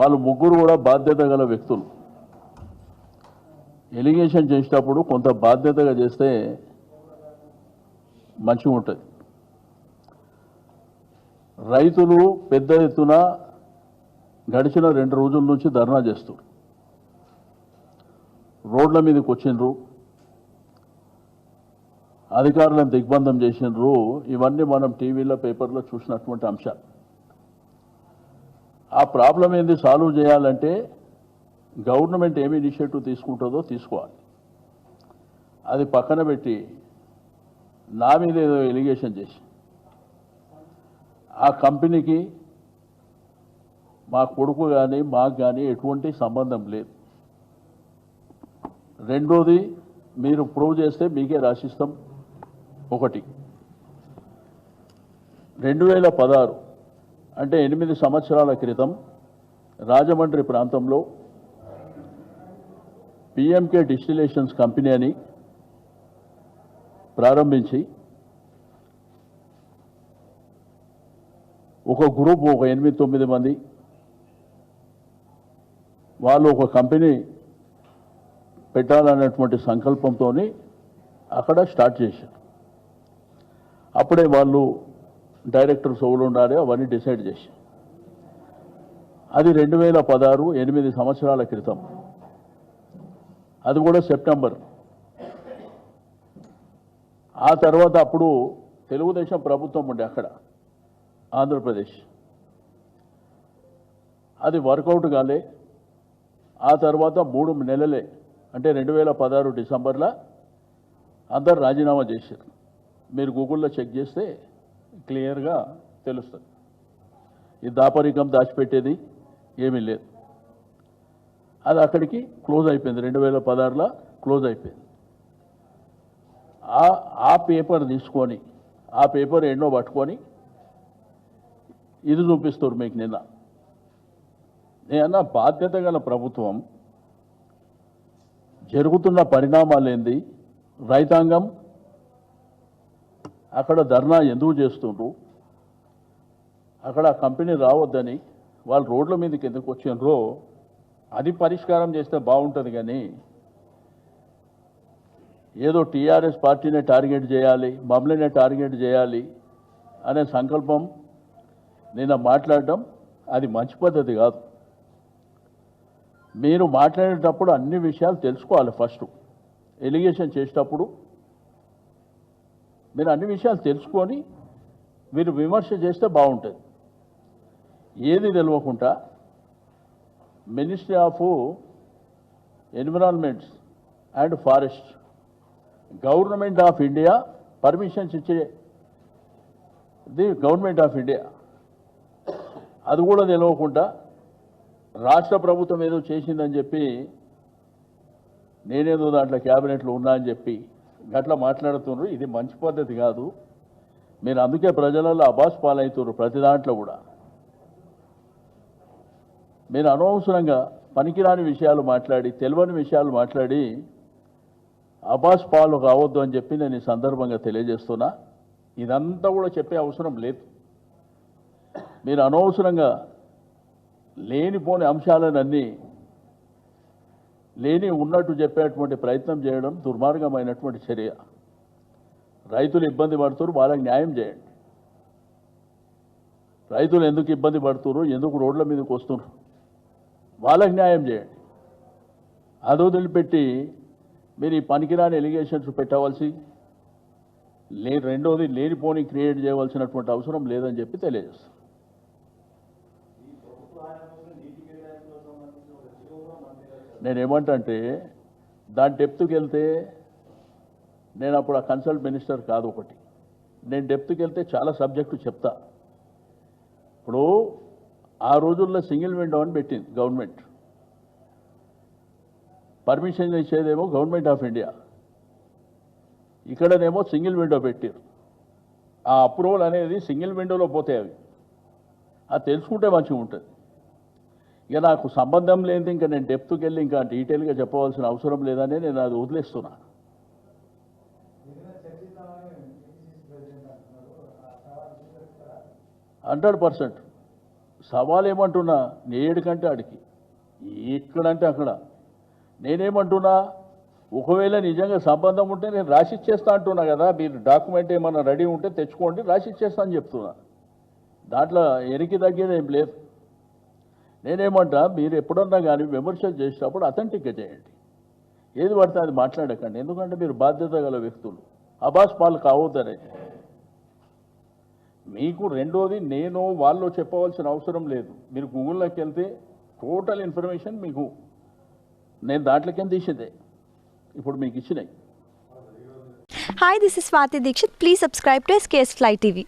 వాళ్ళు ముగ్గురు కూడా బాధ్యత గల వ్యక్తులు. ఎలిగేషన్ చేసేటప్పుడు కొంత బాధ్యతగా చేస్తే మంచిగా ఉంటుంది. రైతులు పెద్ద ఎత్తున గడిచిన రెండు రోజుల నుంచి ధర్నా చేస్తారు రోడ్ల మీదకి వచ్చిండ్రు. అధికారులను దిగ్బంధం చేసిండ్రు. ఇవన్నీ మనం టీవీలో పేపర్లో చూసినటువంటి అంశాలు. ఆ ప్రాబ్లం ఏంది సాల్వ్ చేయాలంటే గవర్నమెంట్ ఏమి ఇనిషియేటివ్ తీసుకుంటుందో తీసుకోవాలి. అది పక్కన పెట్టి నా మీద ఏదో ఎలిగేషన్ చేసి ఆ కంపెనీకి మా కొడుకు కానీ మాకు కానీ ఎటువంటి సంబంధం లేదు. రెండోది మీరు ప్రూవ్ చేస్తే మీకే రాసిస్తాం. ఒకటి. రెండు వేల పదహారు అంటే ఎనిమిది సంవత్సరాల క్రితం రాజమండ్రి ప్రాంతంలో పిఎంకే డిస్టిలేషన్స్ కంపెనీ అని ప్రారంభించి ఒక గ్రూప్ ఒక ఎనిమిది తొమ్మిది మంది వాళ్ళు ఒక కంపెనీ పెట్టాలనేటువంటి సంకల్పంతో అక్కడ స్టార్ట్ చేశారు. అప్పుడే వాళ్ళు డైరెక్టర్స్ ఎవరు ఉండాలి అవన్నీ డిసైడ్ చేశారు అది రెండు వేల పదహారు ఎనిమిది సంవత్సరాల క్రితం. అది కూడా సెప్టెంబర్. ఆ తర్వాత అప్పుడు తెలుగుదేశం ప్రభుత్వం ఉండే అక్కడ ఆంధ్రప్రదేశ్. అది వర్కౌట్ కాలే. ఆ తర్వాత మూడు నెలలే అంటే రెండు వేల పదహారు డిసెంబర్లో అందరు రాజీనామా చేశారు. మీరు గూగుల్లో చెక్ చేస్తే క్లియర్గా తెలుస్తుంది. ఈ దాపరికం దాచిపెట్టేది ఏమీ లేదు. అది అక్కడికి క్లోజ్ అయిపోయింది. రెండు వేల పదహారులో క్లోజ్ అయిపోయింది. ఆ ఆ పేపర్ తీసుకొని ఆ పేపర్ ఎన్నో పట్టుకొని ఇది చూపిస్తారు మీకు నిన్న. నేనన్నా బాధ్యత గల ప్రభుత్వం జరుగుతున్న పరిణామాలు ఏంది రైతాంగం అక్కడ ధర్నా ఎందుకు చేస్తుండ్రు? అక్కడ ఆ కంపెనీ రావద్దని వాళ్ళు రోడ్ల మీదకి ఎందుకు వచ్చిండ్రో అది పరిష్కారం చేస్తే బాగుంటుంది కానీ ఏదో టీఆర్ఎస్ పార్టీనే టార్గెట్ చేయాలి మమ్మల్నే టార్గెట్ చేయాలి అనే సంకల్పం నిన్న మాట్లాడడం అది మంచి పద్ధతి కాదు. మీరు మాట్లాడేటప్పుడు అన్ని విషయాలు తెలుసుకోవాలి ఫస్ట్. ఎలిగేషన్ చేసేటప్పుడు మీరు అన్ని విషయాలు తెలుసుకొని మీరు విమర్శ చేస్తే బాగుంటుంది. ఏది తెలియకుండా ministry of environments and forest government of India permissions ఇచ్చే ది గవర్నమెంట్ ఆఫ్ ఇండియా. అది కూడా తెలియకుండా రాష్ట్ర ప్రభుత్వం ఏదో చేసిందని చెప్పి నేనేదో దాంట్లో క్యాబినెట్లో ఉన్నా అని చెప్పి గట్లా మాట్లాడుతున్నారు ఇది మంచి పద్ధతి కాదు. మీరు అందుకే ప్రజలలో అబాస్ పాలవుతున్నారు ప్రతి దాంట్లో కూడా. మీరు అనవసరంగా పనికిరాని విషయాలు మాట్లాడి తెలియని విషయాలు మాట్లాడి అబాస్ పాలు కావద్దు అని చెప్పి నేను ఈ సందర్భంగా తెలియజేస్తున్నా. ఇదంతా కూడా చెప్పే అవసరం లేదు. మీరు అనవసరంగా లేనిపోని అంశాలన్నీ లేని ఉన్నట్టు చెప్పేటువంటి ప్రయత్నం చేయడం దుర్మార్గమైనటువంటి చర్య. రైతులు ఇబ్బంది పడుతున్నారు వాళ్ళకి న్యాయం చేయండి. రైతులు ఎందుకు ఇబ్బంది పడుతున్నారు ఎందుకు రోడ్ల మీదకి వస్తున్నారు? వాళ్ళకి న్యాయం చేయండి. అది వదిలిపెట్టి మీరు ఈ పనికిరాని ఎలిగేషన్స్ పెట్టవలసి లే రెండోది లేనిపోని క్రియేట్ చేయవలసినటువంటి అవసరం లేదని చెప్పి తెలియజేస్తాను. నేను ఏమంటే దాని డెప్త్కి వెళ్తే నేను అప్పుడు ఆ కన్సల్ట్ మినిస్టర్ కాదు ఒకటి. నేను డెప్త్కి వెళ్తే చాలా సబ్జెక్టు చెప్తా. ఇప్పుడు ఆ రోజుల్లో సింగిల్ విండో అని పెట్టింది గవర్నమెంట్. పర్మిషన్ ఇచ్చేదేమో గవర్నమెంట్ ఆఫ్ ఇండియా. ఇక్కడనేమో సింగిల్ విండో పెట్టారు ఆ అప్రూవల్ అనేది సింగిల్ విండోలో పోతాయి అవి. అది తెలుసుకుంటే మంచిగా ఉంటుంది ఇక నాకు సంబంధం లేనిది ఇంకా నేను డెప్త్కి వెళ్ళి ఇంకా డీటెయిల్గా చెప్పవలసిన అవసరం లేదని నేను అది వదిలేస్తున్నా. Hundred percent. సవాల్ ఏమంటున్నా నేడు కంటే ఆడికి ఎక్కడంటే అక్కడ. నేనేమంటున్నా? ఒకవేళ నిజంగా సంబంధం ఉంటే నేను రాసిచ్చేస్తా అంటున్నా కదా మీరు డాక్యుమెంట్ ఏమన్నా రెడీ ఉంటే తెచ్చుకోండి రాసిచ్చేస్తా అని చెప్తున్నా. దాంట్లో ఎనికి తగ్గేది ఏం లేదు. నేనేమంటా మీరు ఎప్పుడన్నా కానీ విమర్శలు చేసేటప్పుడు అథెంటిక్గా చేయండి. ఏది పడితే అది మాట్లాడకండి. ఎందుకంటే మీరు బాధ్యత గల వ్యక్తులు. అబాస్ పాలు కావద్దనే. మీకు రెండోది నేను వాళ్ళు చెప్పవలసిన అవసరం లేదు. మీరు గూగుల్లోకి వెళ్తే టోటల్ ఇన్ఫర్మేషన్ మీకు. నేను దాంట్లోకేం తీసేదే. ఇప్పుడు మీకు ఇచ్చినాయి. Hi this is Swathi Dikshit please subscribe to SKS fly TV